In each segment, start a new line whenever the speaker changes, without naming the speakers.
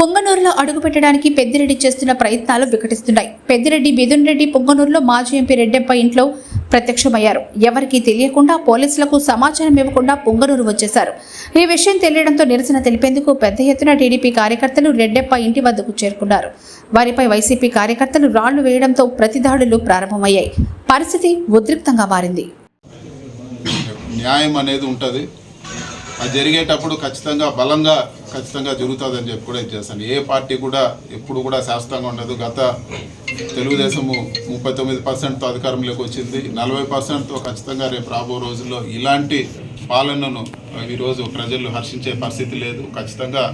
పొంగనూరులో అడుగుపెట్టడానికి పెద్దిరెడ్డి చేస్తున్న ప్రయత్నాలు వికటిస్తున్నాయి. పెద్దిరెడ్డి మిథున్ రెడ్డి పొంగనూరులో మాజీ ఎంపీ రెడ్డెప్ప ఇంట్లో ప్రత్యక్షమయ్యారు. ఎవరికీ తెలియకుండా పోలీసులకు సమాచారం ఇవ్వకుండా పొంగనూరు వచ్చేశారు. ఈ విషయం తెలియడంతో నిరసన తెలిపేందుకు పెద్ద ఎత్తున టీడీపీ కార్యకర్తలు రెడ్డెప్ప ఇంటి వద్దకు చేరుకున్నారు. వారిపై వైసీపీ కార్యకర్తలు రాళ్ళు వేయడంతో ప్రతిదాడులు ప్రారంభమయ్యాయి. పరిస్థితి ఉద్రిక్తంగా మారింది.
న్యాయం అనేది ఉంటుంది. అది జరిగేటప్పుడు ఖచ్చితంగా బలంగా ఖచ్చితంగా జరుగుతుందని చెప్పి కూడా ఇచ్చేస్తాను ఏ పార్టీ కూడా ఎప్పుడు కూడా శాశ్వతంగా ఉండదు. గత తెలుగుదేశము ముప్పై తొమ్మిది పర్సెంట్తో అధికారంలోకి వచ్చింది. నలభై పర్సెంట్తో ఖచ్చితంగా రేపు రాబో రోజుల్లో ఇలాంటి పాలనను ఈరోజు ప్రజలు హర్షించే పరిస్థితి లేదు. ఖచ్చితంగా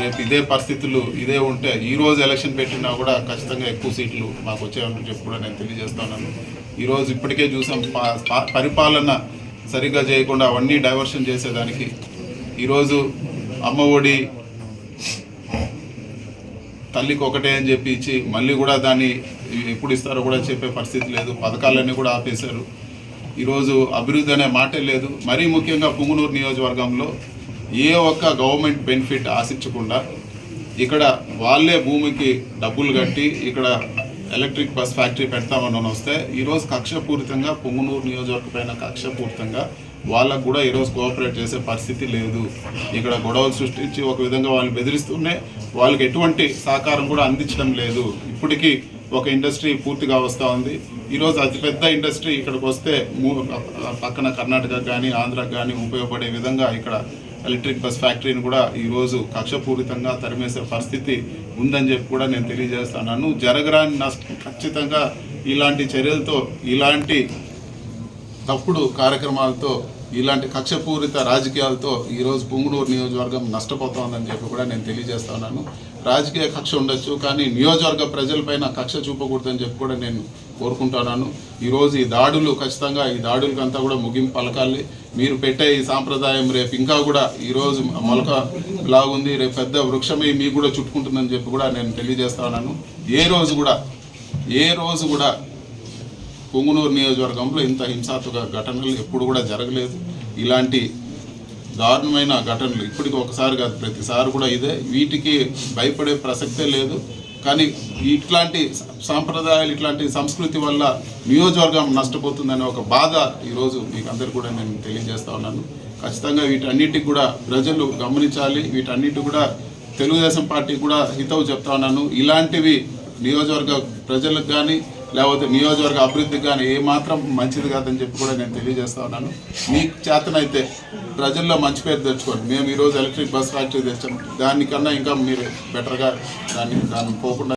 రేపు ఇదే పరిస్థితులు ఇదే ఉంటే ఈరోజు ఎలక్షన్ పెట్టినా కూడా ఖచ్చితంగా ఎక్కువ సీట్లు మాకు వచ్చాయని చెప్పి కూడా నేను తెలియజేస్తున్నాను. ఈరోజు ఇప్పటికే చూసాం. పరిపాలన సరిగ్గా చేయకుండా అవన్నీ డైవర్షన్ చేసేదానికి ఈరోజు అమ్మ ఒడి తల్లికి ఒకటే అని చెప్పి ఇచ్చి మళ్ళీ కూడా దాన్ని ఎప్పుడు ఇస్తారో కూడా చెప్పే పరిస్థితి లేదు. పథకాలన్నీ కూడా ఆపేశారు. ఈరోజు అభివృద్ధి అనే మాటే లేదు. మరీ ముఖ్యంగా పుంగునూరు నియోజకవర్గంలో ఏ ఒక్క గవర్నమెంట్ బెనిఫిట్ ఆశించకుండా ఇక్కడ వాళ్ళే భూమికి డబ్బులు కట్టి ఇక్కడ ఎలక్ట్రిక్ బస్ ఫ్యాక్టరీ పెడతామని వస్తే ఈరోజు కక్షపూరితంగా పొంగునూరు నియోజకవర్గ పైన కక్షపూరితంగా వాళ్ళకు కూడా ఈరోజు కోఆపరేట్ చేసే పరిస్థితి లేదు. ఇక్కడ గొడవలు సృష్టించి ఒక విధంగా వాళ్ళు బెదిరిస్తూనే వాళ్ళకి ఎటువంటి సహకారం కూడా అందించడం లేదు. ఇప్పటికీ ఒక ఇండస్ట్రీ పూర్తిగా వస్తూ ఉంది. ఈరోజు అతిపెద్ద ఇండస్ట్రీ ఇక్కడికి వస్తే మూ- పక్కన కర్ణాటక కానీ ఆంధ్రాకి కానీ ఉపయోగపడే విధంగా ఇక్కడ ఎలక్ట్రిక్ బస్ ఫ్యాక్టరీని కూడా ఈరోజు కక్షపూరితంగా తరిమేసే పరిస్థితి ఉందని చెప్పి కూడా నేను తెలియజేస్తున్నాను. జరగరాని నష్టం ఖచ్చితంగా ఇలాంటి చర్యలతో ఇలాంటి తప్పుడు కార్యక్రమాలతో ఇలాంటి కక్షపూరిత రాజకీయాలతో ఈరోజు పుంగునూరు నియోజకవర్గం నష్టపోతోందని చెప్పి కూడా నేను తెలియజేస్తున్నాను. రాజకీయ కక్ష ఉండొచ్చు కానీ నియోజకవర్గ ప్రజలపైన కక్ష చూపకూడదని చెప్పి కూడా నేను కోరుకుంటున్నాను. ఈరోజు ఈ దాడులు ఖచ్చితంగా ఈ దాడులకంతా కూడా ముగింపు పలకాలి. మీరు పెట్టే ఈ సాంప్రదాయం రేపు ఇంకా కూడా ఈరోజు మొలక లాగుంది. రేపు పెద్ద వృక్షమై మీకు కూడా చుట్టుకుంటుందని చెప్పి కూడా నేను తెలియజేస్తున్నాను ఏ రోజు కూడా ఏ రోజు కూడా పొంగునూరు నియోజకవర్గంలో ఇంత హింసాత్మక ఘటనలు ఎప్పుడు కూడా జరగలేదు. ఇలాంటి దారుణమైన ఘటనలు. ఇప్పటికి ఒకసారి కాదు ప్రతిసారి కూడా ఇదే. వీటికి భయపడే ప్రసక్తే లేదు. కానీ ఇట్లాంటి సాంప్రదాయాలు ఇట్లాంటి సంస్కృతి వల్ల నియోజకవర్గం నష్టపోతుందనే ఒక బాధ ఈరోజు మీకు కూడా నేను తెలియజేస్తా ఉన్నాను. ఖచ్చితంగా వీటన్నిటికి కూడా ప్రజలు గమనించాలి. వీటన్నిటి కూడా తెలుగుదేశం పార్టీ కూడా హితవు చెప్తా ఉన్నాను. ఇలాంటివి నియోజకవర్గ ప్రజలకు కానీ లేకపోతే నియోజకవర్గ అభివృద్ధికి కానీ ఏ మాత్రం మంచిది కాదని చెప్పి కూడా నేను తెలియజేస్తా ఉన్నాను. మీకు చేతనైతే ప్రజల్లో మంచి పేరు తెచ్చుకోండి. మేము ఈరోజు ఎలక్ట్రిక్ బస్ ఫ్యాక్టరీ తెచ్చాము దానికన్నా ఇంకా మీరు బెటర్గా దాన్ని దాన్ని పోకుండా